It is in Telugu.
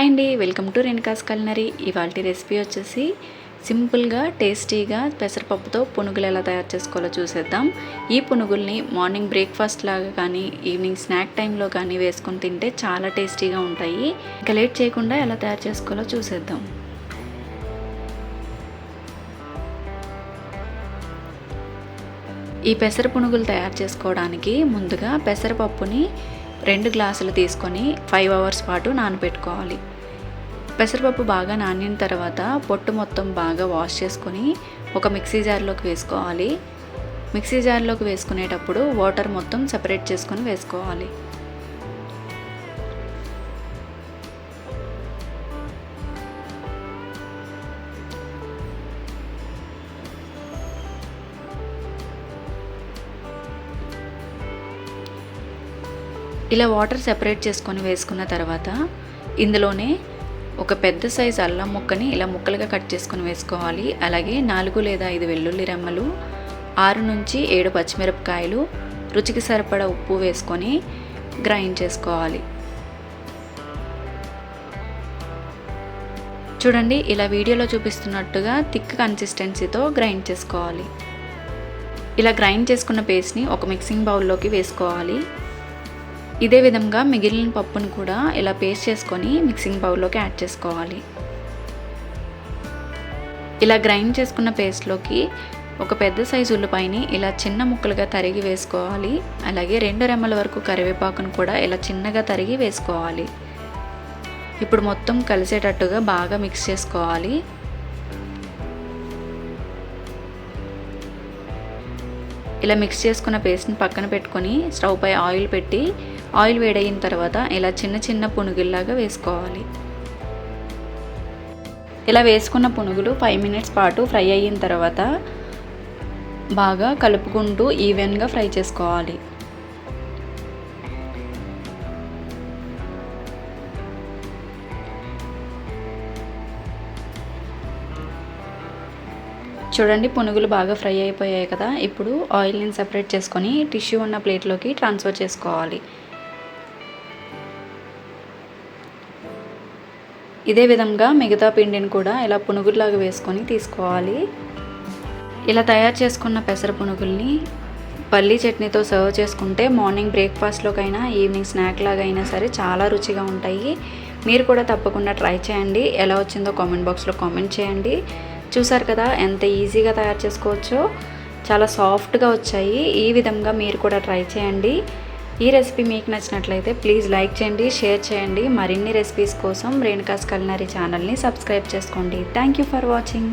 హాయ్ అండి వెల్కమ్ టు రెన్కాస్ కల్నరీ. ఇవాళ రెసిపీ వచ్చేసి సింపుల్గా టేస్టీగా పెసరపప్పుతో పునుగులు ఎలా తయారు చేసుకోవాలో చూసేద్దాం. ఈ పునుగుల్ని మార్నింగ్ బ్రేక్ఫాస్ట్ లాగా కానీ ఈవినింగ్ స్నాక్ టైంలో కానీ వేసుకొని తింటే చాలా టేస్టీగా ఉంటాయి. ఇంకా లేట్ చేయకుండా ఎలా తయారు చేసుకోవాలో చూసేద్దాం. ఈ పెసర పునుగులు తయారు చేసుకోవడానికి ముందుగా పెసరపప్పుని రెండు గ్లాసులు తీసుకొని ఫైవ్ అవర్స్ పాటు నానబెట్టుకోవాలి. పెసరపప్పు బాగా నానిన తర్వాత పొట్టు మొత్తం బాగా వాష్ చేసుకొని ఒక మిక్సీ జార్లోకి వేసుకోవాలి. మిక్సీ జార్లోకి వేసుకునేటప్పుడు వాటర్ మొత్తం సపరేట్ చేసుకొని వేసుకోవాలి. ఇలా వాటర్ సెపరేట్ చేసుకొని వేసుకున్న తర్వాత ఇందులోనే ఒక పెద్ద సైజు అల్లం ముక్కని ఇలా ముక్కలుగా కట్ చేసుకొని వేసుకోవాలి. అలాగే నాలుగు లేదా ఐదు వెల్లుల్లి రెమ్మలు ఆరు నుంచి ఏడు పచ్చిమిరపకాయలు రుచికి సరిపడా ఉప్పు వేసుకొని గ్రైండ్ చేసుకోవాలి. చూడండి ఇలా వీడియోలో చూపిస్తున్నట్టుగా థిక్ కన్సిస్టెన్సీతో గ్రైండ్ చేసుకోవాలి. ఇలా గ్రైండ్ చేసుకున్న పేస్ట్ని ఒక మిక్సింగ్ బౌల్లోకి వేసుకోవాలి. ఇదే విధంగా మిగిలిన పప్పును కూడా ఇలా పేస్ట్ చేసుకొని మిక్సింగ్ బౌల్లోకి యాడ్ చేసుకోవాలి. ఇలా గ్రైండ్ చేసుకున్న పేస్ట్లోకి ఒక పెద్ద సైజు ఉల్లిపాయని ఇలా చిన్న ముక్కలుగా తరిగి వేసుకోవాలి. అలాగే రెండు రెమ్మల వరకు కరివేపాకును కూడా ఇలా చిన్నగా తరిగి వేసుకోవాలి. ఇప్పుడు మొత్తం కలిసేటట్టుగా బాగా మిక్స్ చేసుకోవాలి. ఇలా మిక్స్ చేసుకున్న పేస్ట్ని పక్కన పెట్టుకొని స్టవ్ పై ఆయిల్ పెట్టి ఆయిల్ వేడయిన తర్వాత ఇలా చిన్న చిన్న పునుగుల్లాగా వేసుకోవాలి. ఇలా వేసుకున్న పునుగులు ఫైవ్ మినిట్స్ పాటు ఫ్రై అయిన తర్వాత బాగా కలుపుకుంటూ ఈవెన్గా ఫ్రై చేసుకోవాలి. చూడండి పునుగులు బాగా ఫ్రై అయిపోయాయి కదా. ఇప్పుడు ఆయిల్ని సెపరేట్ చేసుకొని టిష్యూ ఉన్న ప్లేట్లోకి ట్రాన్స్ఫర్ చేసుకోవాలి. ఇదే విధంగా మిగతా పిండిని కూడా ఇలా పునుగుల్లాగా వేసుకొని తీసుకోవాలి. ఇలా తయారు చేసుకున్న పెసర పునుగుల్ని పల్లీ చట్నీతో సర్వ్ చేసుకుంటే మార్నింగ్ బ్రేక్ఫాస్ట్లోకైనా ఈవినింగ్ స్నాక్ లాగా అయినా సరే చాలా రుచిగా ఉంటాయి. మీరు కూడా తప్పకుండా ట్రై చేయండి. ఎలా వచ్చిందో కామెంట్ బాక్స్లో కామెంట్ చేయండి. చూసారు కదా ఎంత ఈజీగా తయారు చేసుకోవచ్చో. చాలా సాఫ్ట్గా వచ్చాయి. ఈ విధంగా మీరు కూడా ట్రై చేయండి. ఈ రెసిపీ మీకు నచ్చినట్లయితే ప్లీజ్ లైక్ చేయండి షేర్ చేయండి. మరిన్ని రెసిపీస్ కోసం రేణుకాస్ కల్నరీ ఛానల్ని సబ్స్క్రైబ్ చేసుకోండి. Thank you for watching